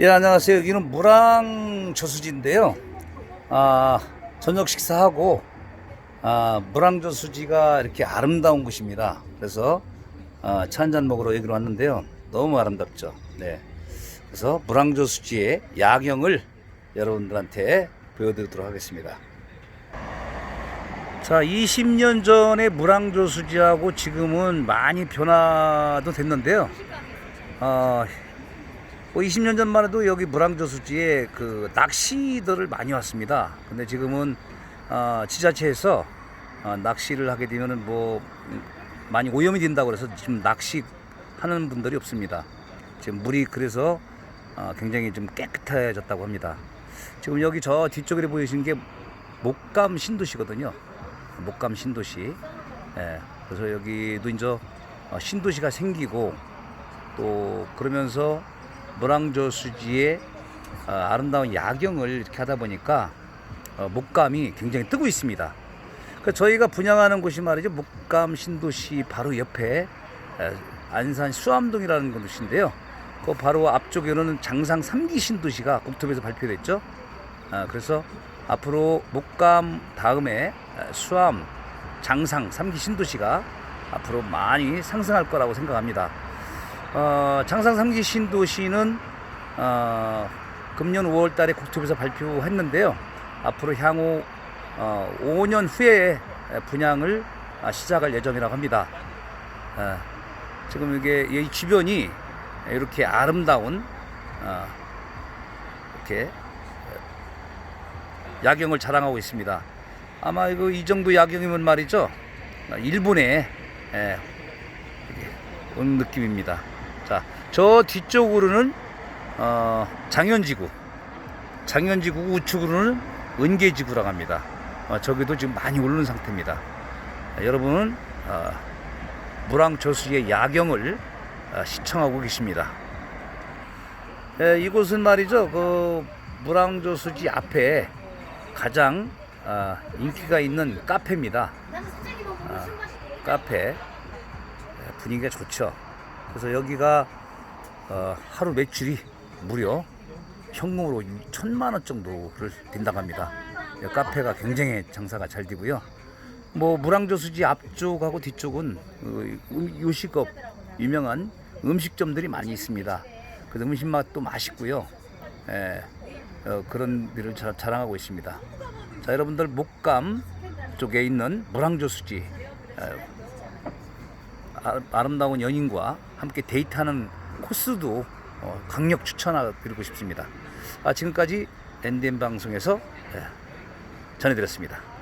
예, 안녕하세요. 여기는 무랑 저수지인데요. 아, 저녁 식사하고, 아, 무랑 저수지가 이렇게 아름다운 곳입니다. 그래서, 아, 차 한잔 먹으러 여기로 왔는데요. 너무 아름답죠. 네. 그래서 무랑 저수지의 야경을 여러분들한테 보여드리도록 하겠습니다. 자, 20년 전에 무랑저수지하고 지금은 많이 변화도 됐는데요. 어, 뭐 20년 전만 해도 여기 무랑저수지에 그 낚시들을 많이 왔습니다. 근데 지금은 어, 지자체에서 어, 낚시를 하게 되면은 뭐 음, 많이 오염이 된다고 그래서 지금 낚시 하는 분들이 없습니다. 지금 물이 그래서 어, 굉장히 좀 깨끗해졌다고 합니다. 지금 여기 저 뒤쪽에 보이시는 게 목감 신도시거든요. 목감 신도시. 예, 그래서 여기도 이제 어, 신도시가 생기고 또 그러면서 노랑저수지의 어, 아름다운 야경을 이렇게 하다 보니까 어, 목감이 굉장히 뜨고 있습니다. 그 저희가 분양하는 곳이 말이죠 목감 신도시 바로 옆에 에, 안산 수암동이라는 곳인데요. 그 바로 앞쪽에는 장상 3기 신도시가 국토부에서 발표됐죠. 아, 그래서 앞으로 목감 다음에 에, 수암, 장상 3기 신도시가 앞으로 많이 상승할 거라고 생각합니다. 어, 장상 3기 신도시는 어, 금년 5월 달에 국토부에서 발표했는데요. 앞으로 향후 어, 5년 후에 분양을 아, 시작할 예정이라고 합니다. 아, 지금 이게 이 주변이 이렇게 아름다운 어, 이렇게 야경을 자랑하고 있습니다. 아마 이거 이 정도 야경이면 말이죠. 아, 일본에 예, 온 느낌입니다. 자, 저 뒤쪽으로는 어, 장현지구, 장현지구 우측으로는 은계지구라고 합니다. 어, 저기도 지금 많이 오르는 상태입니다. 아, 여러분은 어, 무랑저수의 야경을 어, 시청하고 계십니다. 예, 이곳은 말이죠. 그 무랑저수지 앞에 가장 아, 인기가 있는 카페입니다. 아, 카페 예, 분위기가 좋죠. 그래서 여기가 어, 하루 매출이 무려 현금으로 천만 원 정도를 된다고 합니다. 이 카페가 굉장히 장사가 잘 되고요. 뭐 무랑저수지 앞쪽하고 뒤쪽은 어, 음, 요식업 유명한 음식점들이 많이 있습니다. 그래서 음식 맛도 맛있고요. 예, 어, 그런 데를 자, 자랑하고 있습니다. 자, 여러분들 목감 쪽에 있는 무랑저수지 어, 아, 아름다운 연인과 함께 데이트하는 코스도 어, 강력 추천드리고 싶습니다. 아, 지금까지 NDN 방송에서 예, 전해드렸습니다.